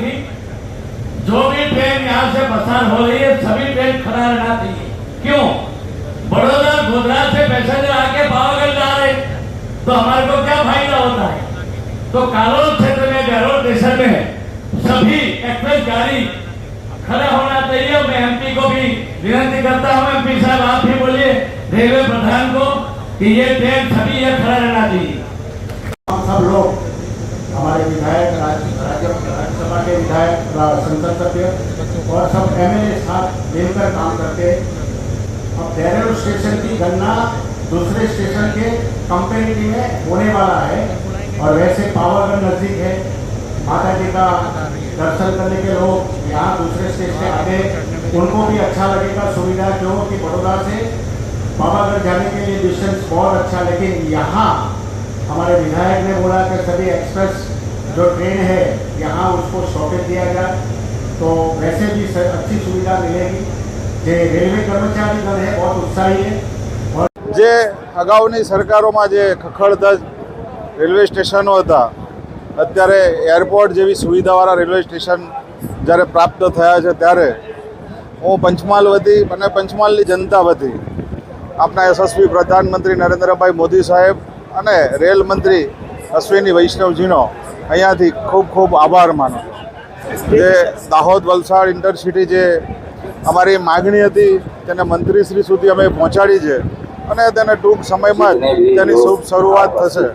थी। जो भी ट्रेन यहाँ से पसार हो रही है, सभी ट्रेन खड़ा रहना चाहिए। क्यों? बड़ौदा गोधरा से पैसेंजर आके पावागढ़ जा रहे तो हमारे को क्या फ़ायदा होता है? तो कालोल क्षेत्र में गहरोल स्टेशन में सभी एक्सप्रेस गाड़ी खड़ा होना चाहिए। मैं एमपी को भी विनती करता हूँ एमपी साहब, आप भी बोलिए, रेलवे प्रधान को कि ये ट्रेन सभी ये खड़ा रहना चाहिए। हम सब लोग, हमारे विधायक राज्य विधायक संसद सभ्य और सब एम एमएलए साथ मिलकर काम करते। अब देहरादून स्टेशन की गणना दूसरे स्टेशन के कंपेरिटी में होने वाला है और वैसे पावागढ़ नज़दीक है माता जी का दर्शन करने के लोग यहाँ दूसरे स्टेशन से आते। उनको भी अच्छा लगेगा, सुविधा जो कि बड़ौदा से पावागढ़ जाने के लिए डिस्टेंस बहुत अच्छा लेकिन यहाँ हमारे विधायक ने बोला कि सभी एक्सप्रेस जो ट्रेन है यहाँ उसको स्टॉपेज दिया जाए तो वैसे भी स- अच्छी सुविधा मिलेगी जो रेलवे कर्मचारी गण है बहुत उत्साही है और જે અગાઉની સરકારોમાં જે ખખડધજ રેલવે સ્ટેશનો હતા અત્યારે એરપોર્ટ જેવી સુવિધાવાળા રેલવે સ્ટેશન જ્યારે પ્રાપ્ત થયા છે ત્યારે હું પંચમહાલ વતી અને પંચમહાલની જનતા વતી આપણા યશસ્વી પ્રધાનમંત્રી નરેન્દ્રભાઈ મોદી સાહેબ અને રેલ મંત્રી અશ્વિની વૈષ્ણવજીનો અહીંયાથી ખૂબ ખૂબ આભાર માનો જે દાહોદ વલસાડ ઇન્ટરસિટી જે અમારી માગણી હતી તેને મંત્રીશ્રી સુધી અમે પહોંચાડી છે અને તેને ટૂંક સમયમાં જ તેની શુભ શરૂઆત થશે.